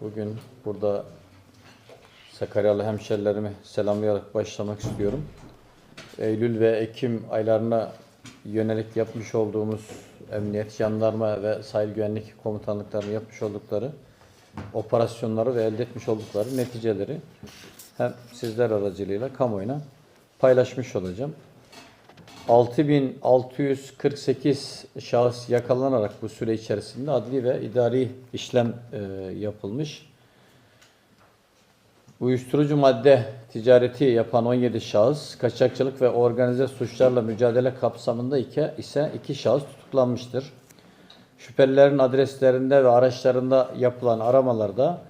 Bugün burada Sakaryalı hemşerilerimi selamlayarak başlamak istiyorum. Eylül ve Ekim aylarına yönelik yapmış olduğumuz emniyet, jandarma ve sahil güvenlik komutanlıklarının yapmış oldukları operasyonları ve elde etmiş oldukları neticeleri hem sizler aracılığıyla kamuoyuna paylaşmış olacağım. 6648 şahıs yakalanarak bu süre içerisinde adli ve idari işlem e, yapılmış. Uyuşturucu madde ticareti yapan 17 şahıs, kaçakçılık ve organize suçlarla mücadele kapsamında iki, ise 2 şahıs tutuklanmıştır. Şüphelilerin adreslerinde ve araçlarında yapılan aramalarda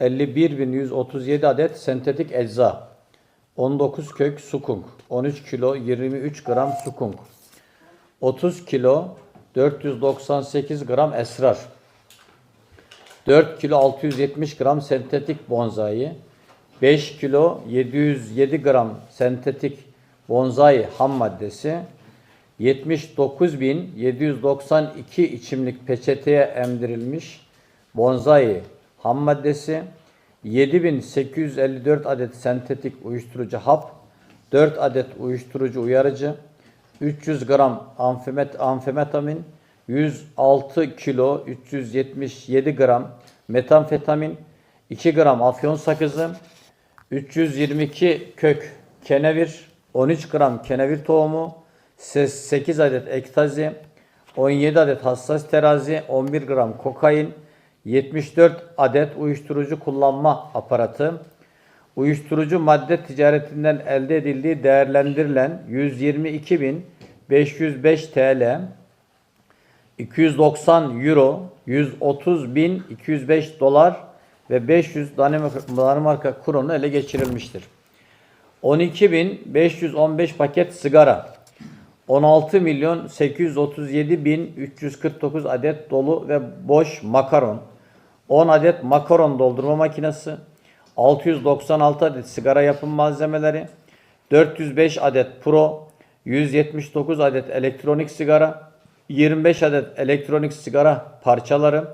51.137 adet sentetik ecza, 19 kök sukunk, 13 kilo 23 gram sukunk, 30 kilo 498 gram esrar, 4 kilo 670 gram sentetik bonzai, 5 kilo 707 gram sentetik bonzai ham maddesi, 79.792 içimlik peçeteye emdirilmiş bonzai ham maddesi, 7854 adet sentetik uyuşturucu hap, 4 adet uyuşturucu uyarıcı, 300 gram amfemet, amfetamin, 106 kilo 377 gram metamfetamin, 2 gram afyon sakızı, 322 kök kenevir, 13 gram kenevir tohumu, 8 adet ektazi, 17 adet hassas terazi, 11 gram kokain, 74 adet uyuşturucu kullanma aparatı, uyuşturucu madde ticaretinden elde edildiği değerlendirilen 122.505 TL, 290 Euro, 130.205 dolar ve 500 Danimarka, kronu ele geçirilmiştir. 12.515 paket sigara, 16 milyon 837 bin 349 adet dolu ve boş makaron, 10 adet makaron doldurma makinesi, 696 adet sigara yapım malzemeleri, 405 adet pro, 179 adet elektronik sigara, 25 adet elektronik sigara parçaları,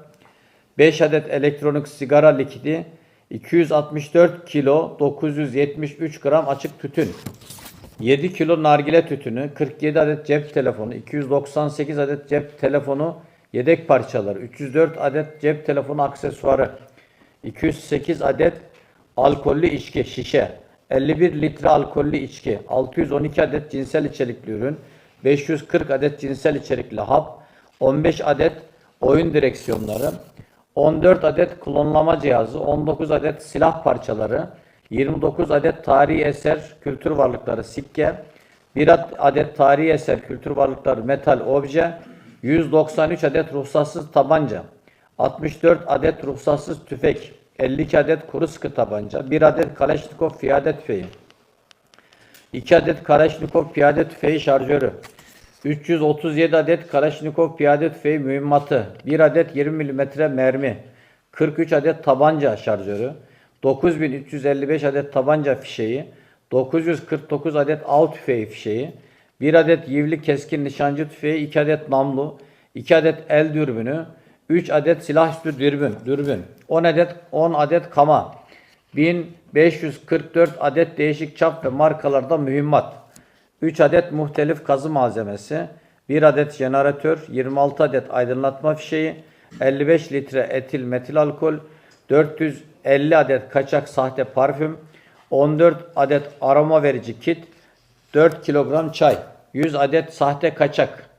5 adet elektronik sigara likidi, 264 kilo 973 gram açık tütün, 7 kilo nargile tütünü, 47 adet cep telefonu, 298 adet cep telefonu yedek parçaları, 304 adet cep telefonu aksesuarı, 208 adet alkollü içki şişe, 51 litre alkollü içki, 612 adet cinsel içerikli ürün, 540 adet cinsel içerikli hap, 15 adet oyun direksiyonları, 14 adet klonlama cihazı, 19 adet silah parçaları, 29 adet tarihi eser kültür varlıkları sikke, 1 adet tarihi eser kültür varlıkları metal obje, 193 adet ruhsatsız tabanca, 64 adet ruhsatsız tüfek, 52 adet kuru sıkı tabanca, 1 adet Kalashnikov piyade tüfeği, 2 adet Kalashnikov piyade tüfeği şarjörü, 337 adet Kalashnikov piyade tüfeği mühimmatı, 1 adet 20 mm mermi, 43 adet tabanca şarjörü, 9355 adet tabanca fişeği, 949 adet av tüfeği fişeği, 1 adet yivli keskin nişancı tüfeği, 2 adet namlu, 2 adet el dürbünü, 3 adet silahüstü dürbün, dürbün, 10 adet 10 adet kama, 1544 adet değişik çap ve markalarda mühimmat, 3 adet muhtelif kazı malzemesi, 1 adet jeneratör, 26 adet aydınlatma fişeği, 55 litre etil metil alkol, 450 adet kaçak sahte parfüm, 14 adet aroma verici kit, 4 kilogram çay, 100 adet sahte kaçak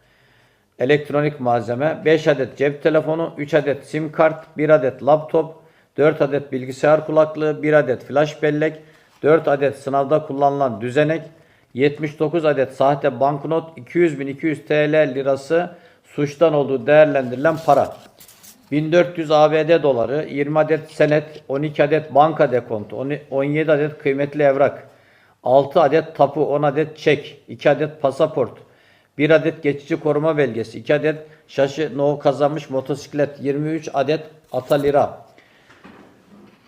elektronik malzeme, 5 adet cep telefonu, 3 adet sim kart, 1 adet laptop, 4 adet bilgisayar kulaklığı, 1 adet flash bellek, 4 adet sınavda kullanılan düzenek, 79 adet sahte banknot, 200.200 TL lirası suçtan olduğu değerlendirilen para. 1400 ABD doları, 20 adet senet, 12 adet banka dekontu, 17 adet kıymetli evrak, 6 adet tapu, 10 adet çek, 2 adet pasaport, 1 adet geçici koruma belgesi, 2 adet şaşı no kazanmış motosiklet, 23 adet atalira.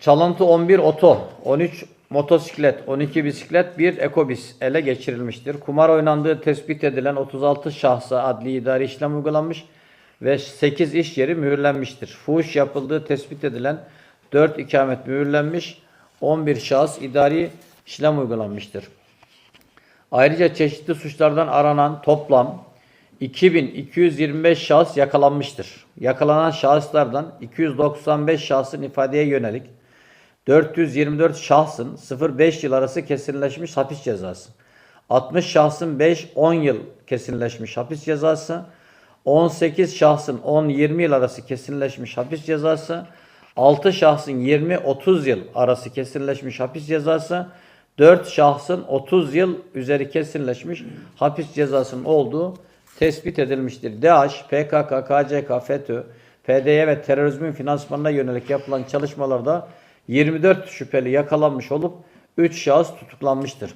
Çalıntı 11 oto, 13 motosiklet, 12 bisiklet, 1 ekobis ele geçirilmiştir. Kumar oynandığı tespit edilen 36 şahsa adli idari işlem uygulanmış ve 8 iş yeri mühürlenmiştir. Fuhuş yapıldığı tespit edilen 4 ikamet mühürlenmiş. 11 şahıs idari işlem uygulanmıştır. Ayrıca çeşitli suçlardan aranan toplam 2225 şahıs yakalanmıştır. Yakalanan şahıslardan 295 şahsın ifadeye yönelik 424 şahsın 0-5 yıl arası kesinleşmiş hapis cezası, 60 şahsın 5-10 yıl kesinleşmiş hapis cezası, 18 şahsın 10-20 yıl arası kesinleşmiş hapis cezası, 6 şahsın 20-30 yıl arası kesinleşmiş hapis cezası, 4 şahsın 30 yıl üzeri kesinleşmiş hapis cezasının olduğu tespit edilmiştir. DAEŞ, PKK, KCK, FETÖ, PDY ve terörizmin finansmanına yönelik yapılan çalışmalarda 24 şüpheli yakalanmış olup 3 şahıs tutuklanmıştır.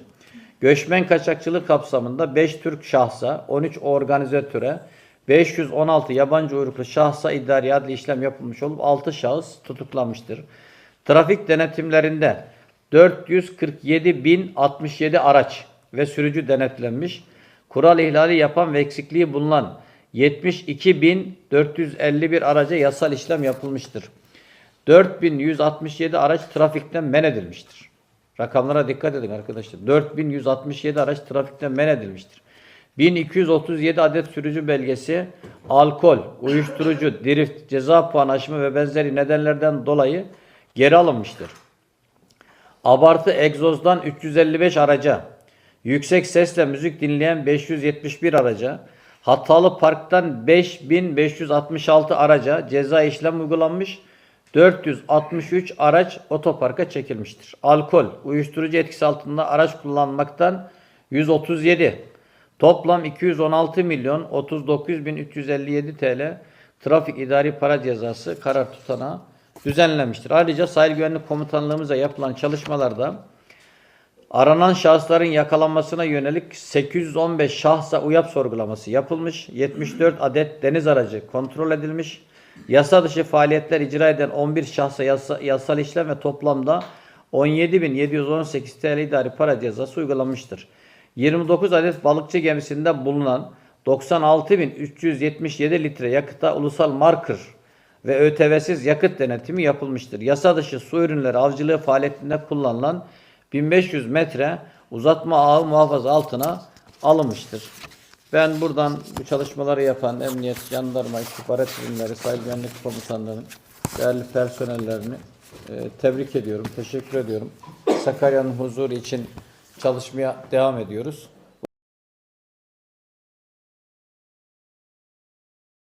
Göçmen kaçakçılık kapsamında 5 Türk şahsa, 13 organizatöre, 516 yabancı uyruklu şahsa idari adli işlem yapılmış olup 6 şahıs tutuklanmıştır. Trafik denetimlerinde 447.067 araç ve sürücü denetlenmiş. Kural ihlali yapan ve eksikliği bulunan 72.451 araca yasal işlem yapılmıştır. 4167 araç trafikten men edilmiştir. Rakamlara dikkat edin arkadaşlar. 4167 araç trafikten men edilmiştir. 1237 adet sürücü belgesi alkol, uyuşturucu, drift, ceza puan aşımı ve benzeri nedenlerden dolayı geri alınmıştır. Abartı egzozdan 355 araca, yüksek sesle müzik dinleyen 571 araca, hatalı parktan 5566 araca ceza işlem uygulanmış, 463 araç otoparka çekilmiştir. Alkol, uyuşturucu etkisi altında araç kullanmaktan 137, toplam 216 milyon 39 bin 357 TL trafik idari para cezası karar tutanağı düzenlenmiştir. Ayrıca sahil güvenlik komutanlığımıza yapılan çalışmalarda aranan şahısların yakalanmasına yönelik 815 şahsa uyap sorgulaması yapılmış. 74 adet deniz aracı kontrol edilmiş. Yasa dışı faaliyetler icra eden 11 şahsa yasa, yasal işlem ve toplamda 17.718 TL idari para cezası uygulanmıştır. 29 adet balıkçı gemisinde bulunan 96.377 litre yakıta ulusal marker ve ÖTV'siz yakıt denetimi yapılmıştır. Yasa dışı su ürünleri avcılığı faaliyetinde kullanılan 1500 metre uzatma ağı muhafaza altına alınmıştır. Ben buradan bu çalışmaları yapan emniyet, jandarma, istihbarat birimleri, sahil güvenlik komutanlarının değerli personellerini e, tebrik ediyorum, teşekkür ediyorum. Sakarya'nın huzuru için çalışmaya devam ediyoruz.